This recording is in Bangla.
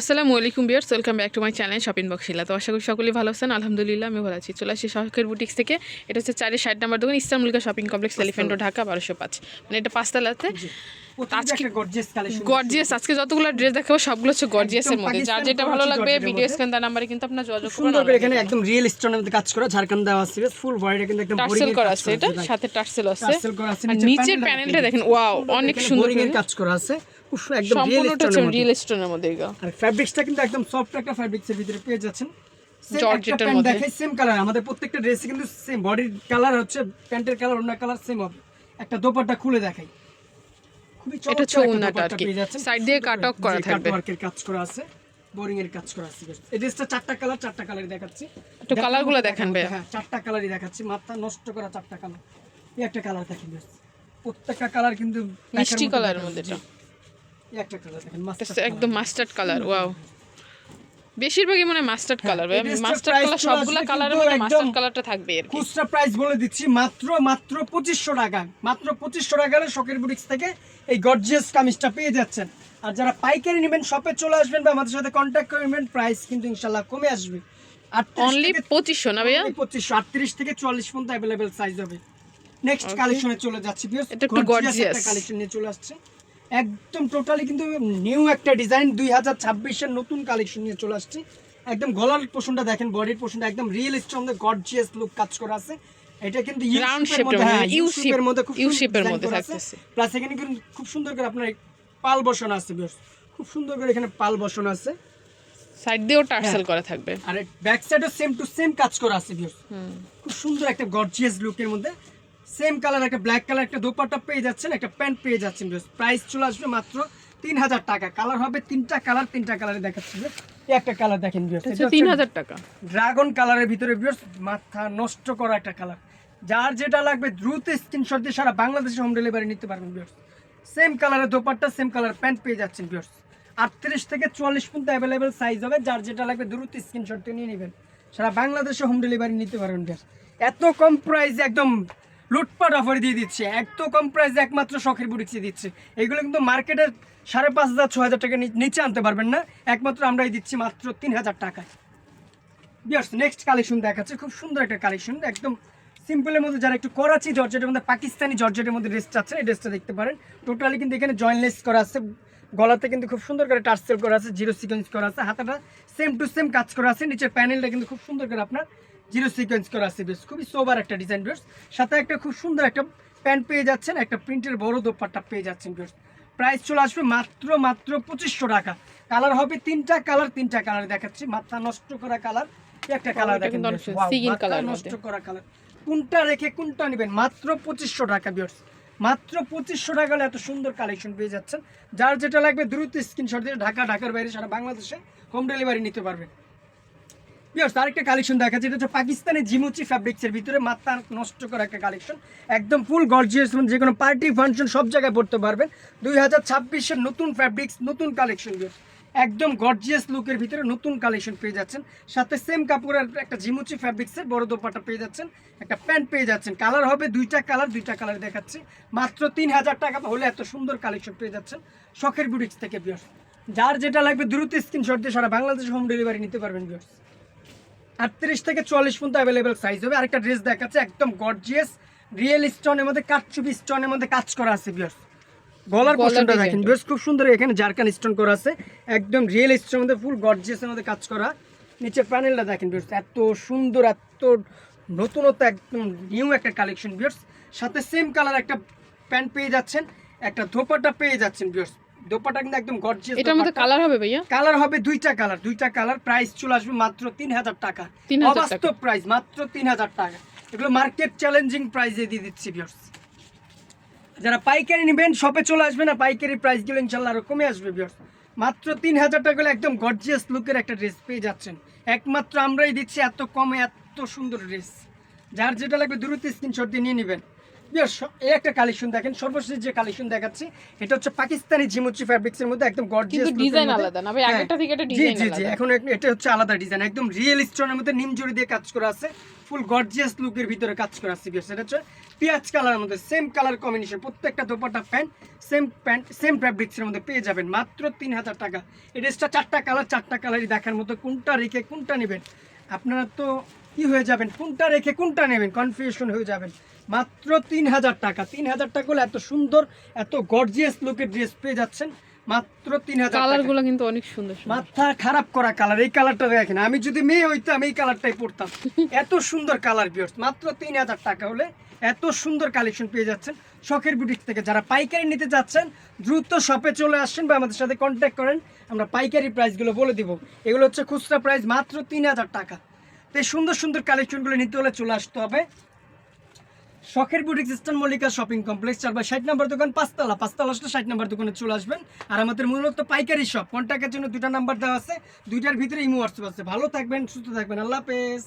আসসালামু আলাইকুম viewers welcome back to my channel shopping বক্সিলা তো আশা করি সকলেই ভালো আছেন আলহামদুলিল্লাহ আমি ভালো আছি। চলে আসি শখের বুটিক্স থেকে। এটা হচ্ছে চারের ষাট নাম্বার দোকান Islam Mulka shopping complex elephant ও ঢাকা বারোশো পাঁচ। মানে এটা পাঁচতলাতে। আজকে গর্জিয়াস আজকে যতগুলো ড্রেস দেখাবো সবগুলো হচ্ছে গর্জিয়াসের মধ্যে। যার যেটা ভালো লাগবে ভিডিও স্ক্যান তার নাম্বারে কিন্তু আপনার যোগাযোগ করুন সুন্দর করে এখানে একদম রিয়েল স্টোনের মধ্যে কাজ করা ঝাড়খান্ড দেওয়া আছে ফুল বডিটা কিন্তু একদম টার্সেল করা আছে এটা সাথে টার্সেল আছে। টার্সেল করা আছে আর নিচে প্যানেলটা দেখেন ওয়াও অনেক সুন্দর বোরিং এর কাজ করা আছে একদম রিয়েল স্টোনের মধ্যে। রিয়েল স্টোনের আর ফ্যাব্রিক্সটা কিন্তু একদম সফট একটা ফ্যাব্রিক্স এর ভিতরে পেয়ে যাচ্ছেন। Same জর্জেটের মধ্যে। দেখাই সেম কালার আমাদের প্রত্যেকটা ড্রেসে কিন্তু সেম বডির কালার হচ্ছে প্যান্টের কালার অন্য কালার সেম হবে। একটা দোপাট্টা খুলে দেখাই। খুবই এটা ওড়নাটা আর কি। সাইড দিয়ে cut করা থাকবে। কাটওয়ার্কের কাজ করা আছে বোরিং এর কাজ করা আছে এই ড্রেসটা চারটা কালার চারটা কালারই দেখাচ্ছি। একটু কালারগুলো দেখান ভাইয়া। হ্যাঁ চারটা কালারই দেখাচ্ছি। মাথা নষ্ট করা চারটা কালার এই একটা কালার দেখেন। প্রত্যেকটা কালার কিন্তু মিষ্টি কালার মধ্যে এটা। একটা কালার দেখেন মাস্টার্ড মাস্টার একদম মাস্টার্ড কালার ওয়াও বেশিরভাগই মনে মাস্টার্ড কালার মাস্টার্ড কালার সবগুলা কালারের মধ্যে মাস্টার্ড কালারটা থাকবে কি খুচরা প্রাইস বলে দিচ্ছি মাত্র মাত্র পঁচিশশো টাকা মাত্র পঁচিশশো টাকা শখের বুটিক্স থেকে এই গর্জিয়াস কামিজটা পেয়ে যাচ্ছেন। আর যারা পাইকারি নেবেন শপে চলে আসবেন বা আমাদের সাথে কন্ট্যাক্ট করে নেবেন প্রাইস কিন্তু ইনশাল্লাহ কমে আসবে। আর অনলি পঁচিশশো না ভাইয়া? পঁচিশশো আটত্রিশ থেকে চল্লিশ পর্যন্ত অ্যাভেলেবেল সাইজ হবে। নেক্সট কালেকশনে চলে যাচ্ছি এটা একটু gorgeous। কালেকশন নিয়ে চলে আসছে। একদম টোটালি কিন্তু নিউ একটা ডিজাইন দুই হাজার ছাব্বিশের নতুন কালেকশন নিয়ে চলে আসছে। একদম গলার পোষণটা দেখেন বডির পোষণটা একদম রিয়েল স্টোন গর্জিয়াস লুক কাজ করা আছে। এটা কিন্তু মধ্যে, হ্যাঁ, খুব মধ্যে থাকতেছে। এখানে কিন্তু খুব সুন্দর করে আপনার পাল বসানো আছে খুব সুন্দর করে এখানে পাল বসানো আছে। সাইড দিয়েও হ্যাঁ। টার্সেল করা থাকবে। আর ব্যাক সাইডও সেম টু সেম কাজ করা আছে খুব সুন্দর একটা গর্জিয়াস লুকের মধ্যে। সেম কালার একটা ব্ল্যাক কালার একটা দোপাট্টা পেয়ে যাচ্ছেন একটা প্যান্ট পেয়ে যাচ্ছেন প্রাইস চলে আসবে মাত্র তিন হাজার টাকা। কালার হবে তিনটা কালার তিনটা কালারে দেখাচ্ছি একটা কালার দেখেন হচ্ছে তিন হাজার টাকা। ড্রাগন কালারের ভিতরে ভিউস মাথা নষ্ট করা একটা কালার যার যেটা লাগবে দ্রুত স্ক্রিনশট দিয়ে সারা বাংলাদেশে হোম ডেলিভারি নিতে পারবেন ভিউস সেম কালারের দোপাট্টা সেম কালার প্যান্ট পেয়ে যাচ্ছেন ভিউস আটত্রিশ থেকে চুয়াল্লিশ পর্যন্ত অ্যাভেলেবেল সাইজ হবে যার যেটা লাগবে দ্রুত স্ক্রিনশট নিয়ে নেবেন। সারা বাংলাদেশে হোম ডেলিভারি নিতে পারবেন ভিউস এত কম প্রাইসে একদম লুটপাট অফার দিয়ে দিচ্ছে। এত কম প্রাইসে একমাত্র শখের বুড়িছে দিচ্ছে। এগুলো কিন্তু মার্কেটের সাড়ে পাঁচ হাজার, ছ হাজার টাকা নিচে আনতে পারবেন না। একমাত্র আমরাই দিচ্ছি মাত্র তিন হাজার টাকায়। বিয়ার্স নেক্সট কালেকশন দেখাচ্ছে। খুব সুন্দর একটা কালেকশন একদম সিম্পলের মধ্যে যারা একটু করাচি, জর্জেটের মধ্যে, পাকিস্তানি জর্জেটের মধ্যে ড্রেস চাচ্ছে এই ড্রেসটা দেখতে পারেন। টোটালি কিন্তু এখানে জয়েন্টলেস করা আছে। গলাতে কিন্তু খুব সুন্দর করে টার্সেল করা আছে জিরো সিকোয়েন্স করা আছে, হাতাটা সেম টু সেম কাজ করা আছে। নিচের প্যানেলটা কিন্তু খুব সুন্দর করে আপনার জিরো সিকোয়েন্স করা আছে বেশ। খুবই সোবার একটা ডিজাইন বেশ সাথে একটা খুব সুন্দর একটা প্যান্ট পেয়ে যাচ্ছেন একটা প্রিন্টের বড় দোপাট্টা পেয়ে যাচ্ছেন বেশ প্রাইস চলে আসবে মাত্র মাত্র পঁচিশশো টাকা। কালার হবে তিনটা কালার তিনটা কালার দেখাচ্ছি। মাথা নষ্ট করা কালার একটা কালার দেখেন মাথা কালার নষ্ট করা কালার কোনটা রেখে কোনটা নেবেন? মাত্র পঁচিশশো টাকা বিয়ার্স মাত্র পঁচিশশো টাকা হলে এত সুন্দর কালেকশন পেয়ে যাচ্ছেন। যার যেটা লাগবে দ্রুত স্ক্রিনশট দিয়ে ঢাকা ঢাকার বাইরে সারা বাংলাদেশে হোম ডেলিভারি নিতে পারবেন বিয়ার্স আরেকটা কালেকশন যেটা হচ্ছে পাকিস্তানি জিমুচি ফ্যাব্রিক্সের ভিতরে মাথা নষ্ট করা একটা কালেকশন একদম ফুল গর্জিয়াস যে কোনো পার্টি ফাংশন সব জায়গায় পড়তে পারবেন। দুই হাজার নতুন ফ্যাব্রিক্স নতুন কালেকশন একদম গর্জিয়াস লুকের ভিতরে নতুন কালেকশন পেয়ে যাচ্ছেন। সাথে সেম কাপড়ের একটা জিমুচি ফ্যাব্রিক্সের বড় দোপাটা পেয়ে যাচ্ছেন, একটা প্যান্ট পেয়ে যাচ্ছেন। কালার হবে দুইটা কালার দুইটা কালার দেখাচ্ছি। মাত্র তিন হাজার টাকা হলে এত সুন্দর কালেকশন পেয়ে যাচ্ছেন শখের বুটিক্স থেকে বিয়ার্স যার যেটা লাগবে দ্রুত স্ক্রিনশট দিয়ে সারা বাংলাদেশে হোম ডেলিভারি নিতে পারবেন বিয়ার্স আটত্রিশ থেকে চল্লিশ পর্যন্ত অ্যাভেলেবেল সাইজ হবে। আরেকটা ড্রেস দেখাচ্ছে একদম গর্জিয়াস রিয়েল স্টোনের মধ্যে কাটচুপি স্টোনের মধ্যে কাজ করা আছে বিয়ার্স গলার পোর্শনটা দেখেন। বেশ খুব সুন্দর এখানে জারকান স্টোন করা আছে। একদম রিয়েল স্টোনের মধ্যে ফুল গর্জিয়াসের মধ্যে কাজ করা। নিচে প্যানেলটা দেখেন বিয়ার্স এত সুন্দর এত নতুনত্ব একদম নিউ একটা কালেকশন বিয়ার্স সাথে সেম কালার একটা প্যান্ট পেয়ে যাচ্ছেন একটা ধোপাটা পেয়ে যাচ্ছেন বিয়ার্স দোপাট্টা কিন্তু একদম গর্জিয়াস এটার মধ্যে কালার হবে ভাইয়া? কালার হবে দুইটা কালার দুইটা কালার প্রাইস চলে আসবে মাত্র তিন 3,000 টাকা। অবাস্তব প্রাইস মাত্র তিন হাজার টাকা। এগুলো মার্কেট চ্যালেঞ্জিং প্রাইসে দিয়ে দিচ্ছি বিয়ার্স যারা পাইকারি নেবেন শপে চলে আসবেন আর পাইকারি প্রাইসগুলো ইনশাল্লাহ আরও কমে আসবে বিয়ার্স মাত্র তিন হাজার টাকা হলে একদম গর্জিয়াস লুকের একটা ড্রেস পেয়ে যাচ্ছেন। একমাত্র আমরাই দিচ্ছি এত কমে এত সুন্দর ড্রেস যার যেটা লাগবে দ্রুত স্ক্রিনশট দিয়ে নিয়ে নেবেন। এই একটা কালেকশন দেখেন সর্বশেষ যে কালেকশন দেখাচ্ছি এটা হচ্ছে পাকিস্তানি জিমুচি ফ্যাব্রিক্সের মধ্যে একদম গর্জিয়াস ডিজাইন আলাদা না ভাই আগেরটা থেকে এটা ডিজাইন জি জি এখন এটা হচ্ছে আলাদা ডিজাইন একদম রিয়েল স্টোনের মধ্যে নিম জড়ি দিয়ে কাজ করা আছে ফুল গর্জিয়াস লুকের ভিতরে কাজ করা আছে এটা হচ্ছে পেঁয়াজ কালারের মধ্যে সেম কালার কম্বিনেশন প্রত্যেকটা dupatta pant same pant same ফ্যাব্রিক্সের মধ্যে পেয়ে যাবেন মাত্র তিন হাজার টাকা। এই ড্রেসটা চারটা কালার চারটা কালারই দেখার মতো কোনটা রেখে কোনটা নেবেন? আপনারা তো কি হয়ে যাবেন? কোনটা রেখে কোনটা নেবেন? কনফিউশন হয়ে যাবেন। মাত্র তিন হাজার টাকা। তিন হাজার টাকা হলে এত সুন্দর এত গর্জিয়াস লুকের ড্রেস পেয়ে যাচ্ছেন। মাত্র তিন হাজার কালারগুলো কিন্তু অনেক সুন্দর সুন্দর। মাথা খারাপ করা কালার এই কালারটা দেখেন। আমি যদি মেয়ে হইতাম এই কালারটাই পরতাম। এত সুন্দর কালার বিয়ার্স মাত্র তিন হাজার টাকা হলে এত সুন্দর কালেকশন পেয়ে যাচ্ছেন শখের বুটিক থেকে। যারা পাইকারি নিতে যাচ্ছেন দ্রুত শপে চলে আসছেন বা আমাদের সাথে কন্ট্যাক্ট করেন। আমরা পাইকারি প্রাইসগুলো বলে দিব। এগুলো হচ্ছে খুচরা প্রাইস মাত্র তিন হাজার টাকা। তো এই সুন্দর সুন্দর কালেকশনগুলো নিতে হলে চলে আসতে হবে। শখের boutique eastern Mallika shopping complex চার বা ষাট নাম্বার দোকান, পাঁচতলা। পাঁচতলা আসলে ষাট নাম্বার দোকানে চলে আসবেন। আর আমাদের মূলত পাইকারি শপ কন্ট্যাক্টের জন্য দুটা নাম্বার দেওয়া আছে। দুইটার ভিতরে ইমো হোয়াটসঅ্যাপ আছে। ভালো থাকবেন, সুস্থ থাকবেন। আল্লাহ হাফেজ।